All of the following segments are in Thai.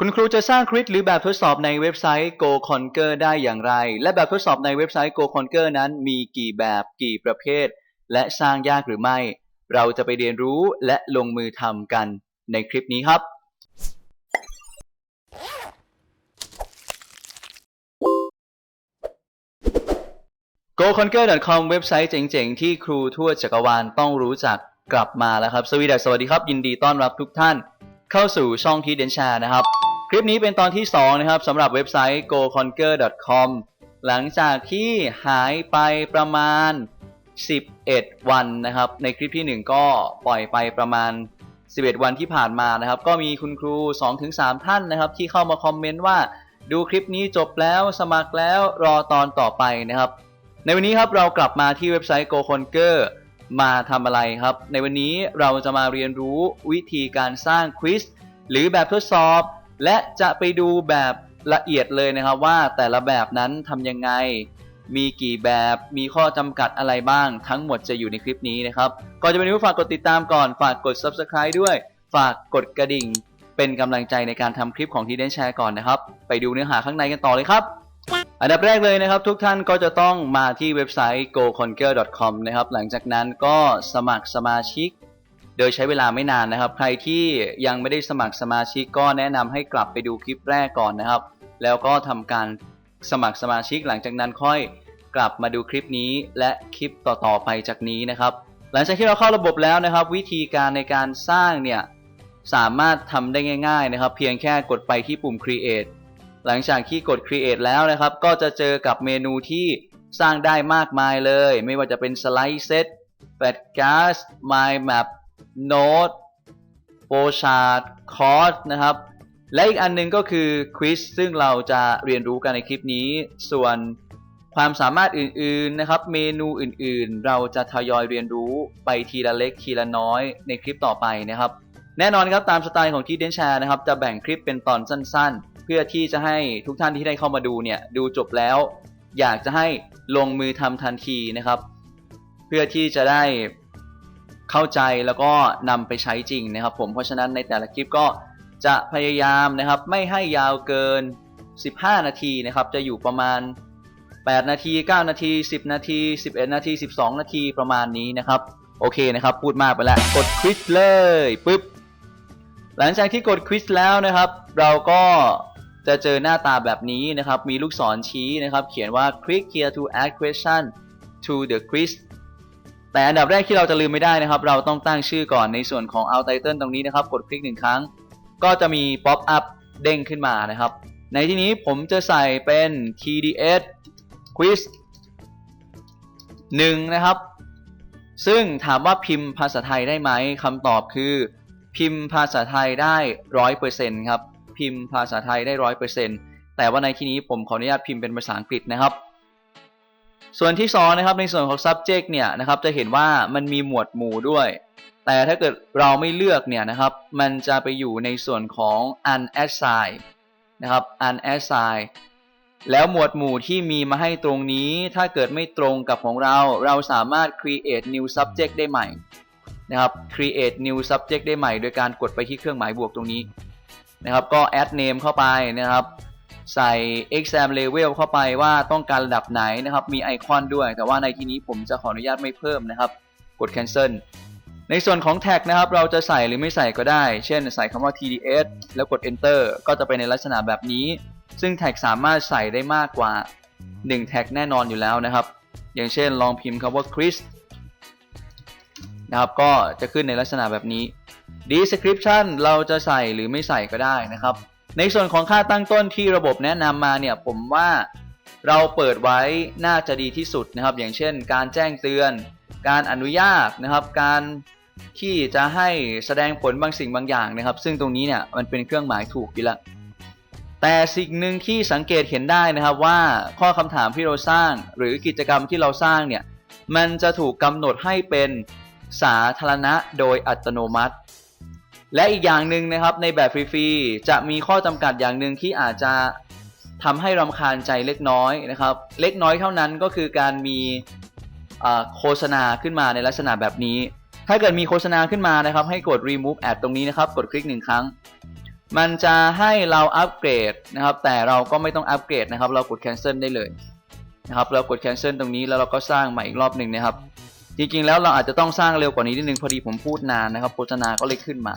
คุณครูจะสร้างคริสหรือแบบทดสอบในเว็บไซต์ Go Conquer ได้อย่างไร และแบบทดสอบในเว็บไซต์ Go Conquer นั้นมีกี่แบบกี่ประเภท และสร้างยากหรือไม่ เราจะไปเรียนรู้และลงมือทำกันในคลิปนี้ครับ GoConquer.com เว็บไซต์เจ๋งๆ ที่ครูทั่วจักรวาลต้องรู้จักกลับมาแล้วครับ สวีดัสสวัสดีครับ ยินดีต้อนรับทุกท่าน เข้าสู่ช่องทีเดนชานะครับ คลิปนี้เป็นตอนที่ 2 นะครับสำหรับเว็บไซต์ GoConquer.com หลังจากที่หายไปประมาณ 11 วันนะครับ ในคลิปที่ 1 ก็ปล่อยไปประมาณ 11 วันที่ผ่านมานะครับ ก็มีคุณครู 2-3 ท่านนะครับ ที่เข้ามาคอมเมนต์ว่าดูคลิปนี้จบแล้วสมัครแล้วรอตอนต่อไปนะครับ ในวันนี้ครับเรากลับมาที่เว็บไซต์ GoConquer มาทำอะไรครับ ในวันนี้เราจะมาเรียนรู้วิธีการสร้างควิสหรือแบบทดสอบ และจะไปดูแบบละเอียดเลยนะครับว่าแต่ละแบบนั้นทำยังไง มีกี่แบบ มีข้อจำกัดอะไรบ้าง ทั้งหมดจะอยู่ในคลิปนี้นะครับ ก่อนจะไปดูฝากกดติดตามก่อน ฝากกด Subscribe ด้วย ฝากกดกระดิ่ง เป็นกำลังใจในการทำคลิปของทีเดนแชร์ก่อนนะครับ ไปดูเนื้อหาข้างในกันต่อเลยครับ อันดับแรกเลยนะครับ ทุกท่านก็จะต้องมาที่เว็บไซต์ goconquer.com นะครับ หลังจากนั้นก็สมัครสมาชิก โดยใช้เวลาไม่นานนะครับ ใครที่ยังไม่ได้สมัครสมาชิกก็แนะนำให้กลับไปดูคลิปแรกก่อนนะครับ แล้วก็ทำการสมัครสมาชิกหลังจากนั้นค่อยกลับมาดูคลิปนี้และคลิปต่อๆไปจากนี้นะครับ หลังจากที่เราเข้าระบบแล้วนะครับ วิธีการในการสร้างเนี่ยสามารถทำได้ง่ายๆนะครับ เพียงแค่กดไปที่ปุ่ม create หลังจากที่กด create แล้วนะครับ ก็จะเจอกับเมนูที่สร้างได้มากมายเลย ไม่ว่าจะเป็น slide set fat gas mind map node flowchart course นะครับ และอีกอันหนึงก็คือ quiz ซึ่งเราจะเรียนรู้กันในคลิปนี้ ส่วนความสามารถอื่นๆนะครับ เมนูอื่นๆ เราจะทยอยเรียนรู้ไปทีละเล็กทีละน้อยในคลิปต่อไปนะครับ แน่นอนครับตามสไตล์ของที่เดนแชร์นะครับ จะแบ่งคลิปเป็นตอนสั้นๆ เพื่อที่จะให้ทุกท่านที่ได้เข้ามาดูเนี่ยดูจบแล้ว อยากจะให้ลงมือทำทันทีนะครับ เพื่อที่จะได้ เข้าใจแล้วก็นำไปใช้จริงนะครับผมเพราะฉะนั้นในแต่ละคลิปก็จะพยายามนะครับไม่ให้ยาวเกิน 15 นาทีนะครับจะอยู่ประมาณ 8 นาที 9 นาที 10 นาที 11 นาที 12 นาทีประมาณนี้นะครับโอเคนะครับพูดมากไปแล้วกดควิสเลยปึ๊บหลังจากที่กดควิสแล้วนะครับ เราก็จะเจอหน้าตาแบบนี้นะครับ มีลูกศรชี้นะครับ เขียนว่า click here to add question to the quiz แต่อันดับแรกที่เราจะลืมไม่ได้นะครับ เราต้องตั้งชื่อก่อนในส่วนของ out title ตรงนี้นะครับ กดคลิกหนึ่งครั้ง ก็จะมี pop up เด้งขึ้นมานะครับ ในที่นี้ผมจะใส่เป็น TDS quiz 1 นะครับ ซึ่งถามว่าพิมพ์ภาษาไทยได้ไหมคำตอบคือ พิมพ์ภาษาไทยได้ร้อยเปอร์เซ็นต์ครับ พิมพ์ภาษาไทยได้ร้อยเปอร์เซ็นต์แต่ว่าในที่นี้ผมขออนุญาตพิมพ์เป็นภาษาอังกฤษนะครับ ส่วนที่สองนะครับในส่วนของ subject เนี่ยนะครับจะเห็นว่ามันมีหมวดหมู่ด้วย แต่ถ้าเกิดเราไม่เลือกเนี่ยนะครับมันจะไปอยู่ในส่วนของ unassigned นะครับ unassigned แล้วหมวดหมู่ที่มีมาให้ตรงนี้ ถ้าเกิดไม่ตรงกับของเรา เราสามารถ create new subject ได้ใหม่นะครับ create new subject ได้ใหม่ โดยการกดไปที่เครื่องหมายบวกตรงนี้นะครับก็ add name เข้าไปนะครับ ใส่ exam level เข้าไปว่าต้องการระดับไหนนะครับ มีไอคอนด้วย แต่ว่าในที่นี้ผมจะขออนุญาตไม่เพิ่มนะครับ กด cancel ในส่วนของ tag นะครับ เราจะใส่หรือไม่ใส่ก็ได้ เช่น ใส่คำว่า TDS แล้วกด enter ก็จะเป็นในลักษณะแบบนี้ ซึ่ง tag สามารถใส่ได้มากกว่า1 tag แน่นอนอยู่แล้วนะครับ อย่างเช่นลองพิมพ์คำว่า Chris นะครับ ก็จะขึ้นในลักษณะแบบนี้ description เราจะใส่หรือไม่ใส่ก็ได้นะครับ ในส่วนของค่าตั้งต้นที่ระบบแนะนำมาเนี่ยผมว่าเราเปิดไว้น่าจะดีที่สุดนะครับ อย่างเช่น การแจ้งเตือน การอนุญาตนะครับ การที่จะให้แสดงผลบางสิ่งบางอย่างนะครับ ซึ่งตรงนี้เนี่ยมันเป็นเครื่องหมายถูกอยู่แล้วแต่สิ่งหนึ่งที่สังเกตเห็นได้นะครับว่าข้อคำถามที่เราสร้างหรือกิจกรรมที่เราสร้างเนี่ยมันจะถูกกำหนดให้เป็นสาธารณะโดยอัตโนมัติ และอีกอย่างหนึ่งนะครับในแบบฟรีๆจะมีข้อจำกัดอย่างหนึ่งที่อาจจะทำให้รำคาญใจเล็กน้อยนะครับ เล็กน้อยเท่านั้นก็คือการมีโฆษณาขึ้นมาในลักษณะแบบนี้ ถ้าเกิดมีโฆษณาขึ้นมานะครับ ให้กด remove ad ตรงนี้นะครับ กดคลิกหนึ่งครั้ง มันจะให้เราอัปเกรดนะครับ แต่เราก็ไม่ต้องอัปเกรดนะครับ เรากด cancel ได้เลยนะครับ เรากด cancel ตรงนี้แล้วเราก็สร้างใหม่อีกรอบหนึ่งนะครับ จริงๆแล้วเราอาจจะต้องสร้างเร็วกว่านี้นิดนึงพอดีผมพูดนานนะครับโฆษณาก็เลยขึ้นมา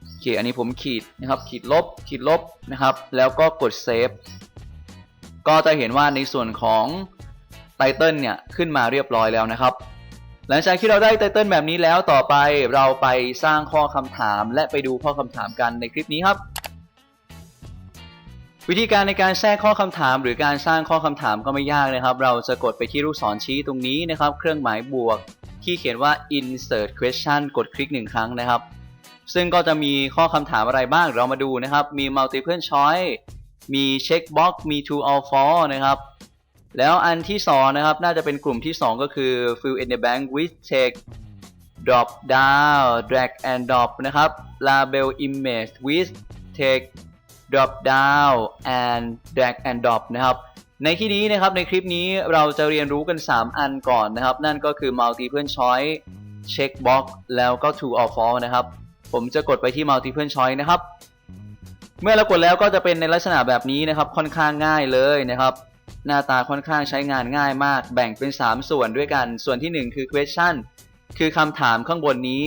โอเคอันนี้ผมขีดนะครับขีดลบขีดลบนะครับ แล้วก็กดเซฟก็จะเห็นว่าในส่วนของไตเติลเนี่ยขึ้นมาเรียบร้อยแล้วนะครับ หลังจากที่เราได้ไตเติลแบบนี้แล้วต่อไปเราไปสร้างข้อคำถาม และไปดูข้อคำถามกันในคลิปนี้ครับ วิธีการในการแทรกข้อคำถาม หรือการสร้างข้อคำถามก็ไม่ยากนะครับ เราจะกดไปที่ลูกศรชี้ตรงนี้นะครับ เครื่องหมายบวก ที่เขียนว่า insert question กดคลิกหนึ่งครั้งนะครับ ซึ่งก็จะมีข้อคำถามอะไรบ้างเรามาดูนะครับ มี multiple choice มี checkbox มี true or false นะครับ แล้วอันที่สองนะครับ น่าจะเป็นกลุ่มที่ 2 ก็คือ fill in the blank with text drop down drag and drop นะครับ label image with text drop down and drag and drop นะครับในที่นี้นะครับในคลิปนี้เราจะเรียนรู้กัน 3 อันก่อนนะครับ นั่นก็คือ multiple choice checkbox แล้วก็ true or false นะครับ ผมจะกดไปที่ multiple choice นะครับ เมื่อเรากดแล้วก็จะเป็นในลักษณะแบบนี้นะครับค่อนข้างง่ายเลยนะครับ หน้าตาค่อนข้างใช้งานง่ายมาก แบ่งเป็น 3 ส่วนด้วยกัน ส่วนทีหนึ่1 คือ question คือคำถามข้างบนนี้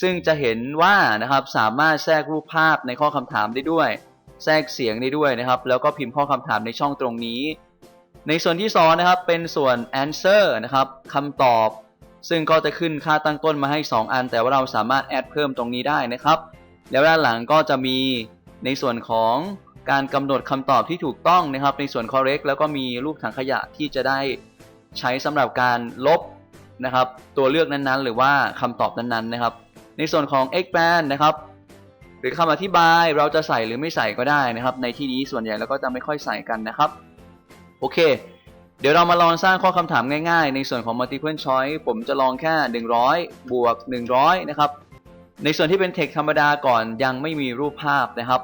ซึ่งจะเห็นว่านะครับสามารถแทรกรูปภาพในข้อคำถามได้ด้วย แทรกเสียงได้ด้วยนะครับ แล้วก็พิมพ์ข้อคำถามในช่องตรงนี้ ในส่วนที่2นะครับเป็นส่วน answer นะครับคำตอบ ซึ่งก็จะขึ้นค่าตั้งต้นมาให้ 2 อัน แต่ว่าเราสามารถแอดเพิ่มตรงนี้ได้นะครับ แล้วด้านหลังก็จะมีในส่วนของการกำหนดคำตอบที่ถูกต้องนะครับ ในส่วน correct แล้วก็มีรูปถังขยะที่จะได้ใช้สำหรับการลบนะครับ ตัวเลือกนั้นๆ หรือว่าคำตอบนั้นๆนะครับ ในส่วนของ expand นะครับ หรือคำอธิบายเราจะใส่หรือไม่ใส่ก็ได้นะครับ ในที่นี้ส่วนใหญ่เราก็จะไม่ค่อยใส่กันนะครับ โอเค เดี๋ยวเรามาลองสร้างข้อคำถามง่ายๆ ในส่วนของ multiple choice ผมจะลองแค่ 100 บวก 100 นะครับ ในส่วนที่เป็น text ธรรมดาก่อนยังไม่มีรูปภาพนะครับ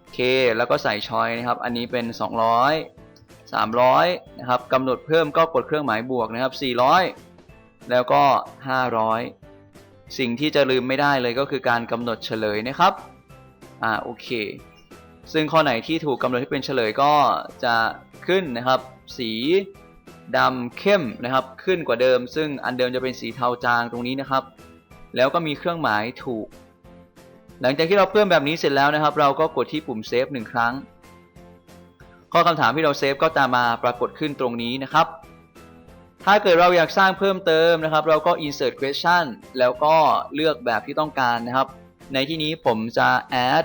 โอเค แล้วก็ใส่ช้อยนะครับ อันนี้เป็น 200 300 นะครับกำหนดเพิ่มก็กดเครื่องหมายบวกนะครับ 400 แล้วก็ 500 สิ่งที่จะลืมไม่ได้เลยก็คือการกำหนดเฉลยนะครับ อ่าโอเค ซึ่งข้อไหนที่ถูกกำหนดให้เป็นเฉลยก็จะขึ้นนะครับ สีดำเข้มนะครับ ขึ้นกว่าเดิม ซึ่งอันเดิมจะเป็นสีเทาจางตรงนี้นะครับ แล้วก็มีเครื่องหมายถูก หลังจากที่เราเพิ่มแบบนี้เสร็จแล้วนะครับ เราก็กดที่ปุ่มเซฟหนึ่งครั้ง ข้อคำถามที่เราเซฟก็จะมาปรากฏขึ้นตรงนี้นะครับ ถ้าเกิดเราอยากสร้างเพิ่มเติมนะครับ เราก็ insert question แล้วก็เลือกแบบที่ต้องการนะครับ ในที่นี้ผมจะ add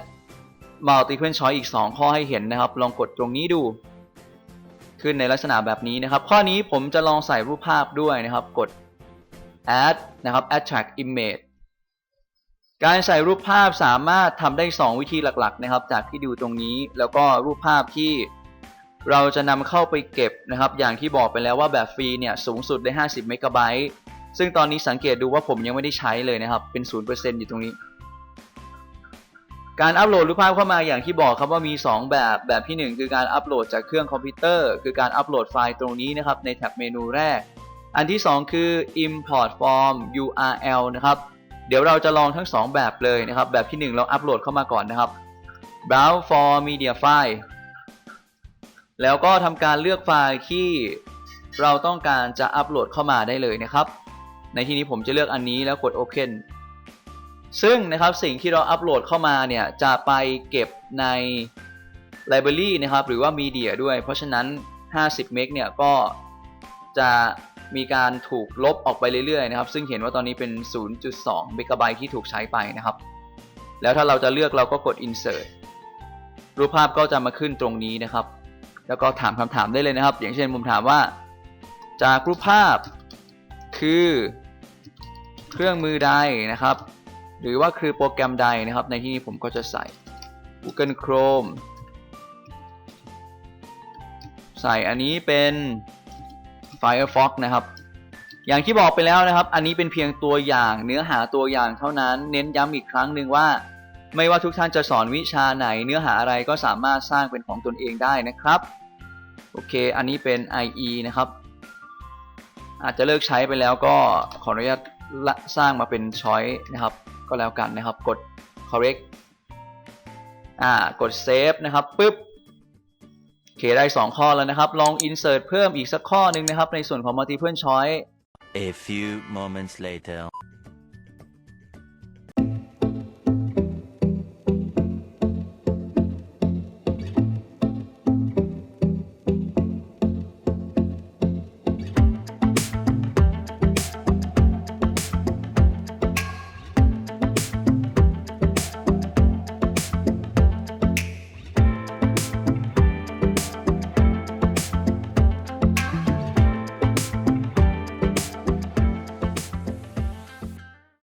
multiple choice อีก 2 ข้อให้เห็นนะครับ ลองกดตรงนี้ดู ขึ้นในลักษณะแบบนี้นะครับ ข้อนี้ผมจะลองใส่รูปภาพด้วยนะครับ กด add นะครับ attract image การใส่รูปภาพสามารถทำได้ 2 วิธีหลักๆ นะครับ จากที่ดูตรงนี้ แล้วก็รูปภาพที่ เราจะนำเข้าไปเก็บนะครับ อย่างที่บอกไปแล้วว่าแบบฟรีเนี่ยสูงสุดได้ 50 เมกะไบต์ ซึ่งตอนนี้สังเกตดูว่าผมยังไม่ได้ใช้เลยนะครับ เป็น 0%อยู่ตรงนี้ การอัปโหลดรูปภาพเข้ามาอย่างที่บอกครับว่ามี 2 แบบ แบบที่ 1 คือการอัปโหลดจากเครื่องคอมพิวเตอร์ คือการอัปโหลดไฟล์ตรงนี้นะครับในแท็บเมนูแรก อันที่ 2 คือ import form URL นะครับ เดี๋ยวเราจะลองทั้ง 2 แบบเลยนะครับ แบบที่ 1 เราอัปโหลดเข้ามาก่อนนะครับ browse for media file แล้วก็ทำการเลือกไฟล์ที่เราต้องการจะอัปโหลดเข้ามาได้เลยนะครับ ในที่นี้ผมจะเลือกอันนี้แล้วกด open ซึ่งนะครับสิ่งที่เราอัปโหลดเข้ามาเนี่ยจะไปเก็บใน library นะครับหรือว่า media ด้วย เพราะฉะนั้น 50 เมกเนี่ยก็จะมีการถูกลบออกไปเรื่อยๆนะครับ ซึ่งเห็นว่าตอนนี้เป็น 0.2 เมกะไบต์ที่ถูกใช้ไปนะครับ แล้วถ้าเราจะเลือกเราก็กด insert รูปภาพก็จะมาขึ้นตรงนี้นะครับ แล้วก็ถามคำถามได้เลยนะครับ อย่างเช่นผมถามว่า จากรูปภาพคือเครื่องมือใดนะครับ หรือว่าคือโปรแกรมใดนะครับ ในที่นี้ผมก็จะใส่ Google Chrome ใส่อันนี้เป็น Firefox นะครับ อย่างที่บอกไปแล้วนะครับ อันนี้เป็นเพียงตัวอย่างเนื้อหาตัวอย่างเท่านั้น เน้นย้ำอีกครั้งหนึ่งว่า ไม่ว่าทุกท่านจะสอนวิชาไหนเนื้อหาอะไรก็สามารถสร้างเป็นของตนเองได้นะครับ โอเค อันนี้เป็น IE นะครับ อาจจะเลิกใช้ไปแล้วก็ขออนุญาตสร้างมาเป็น choice นะครับ ก็แล้วกันนะครับ กด correct อ่ากดเซฟนะครับปุ๊บโอเคได้ 2 ข้อแล้วนะครับ ลอง insert เพิ่มอีกสักข้อหนึ่งนะครับ ในส่วนของ multiple choice A few moments later.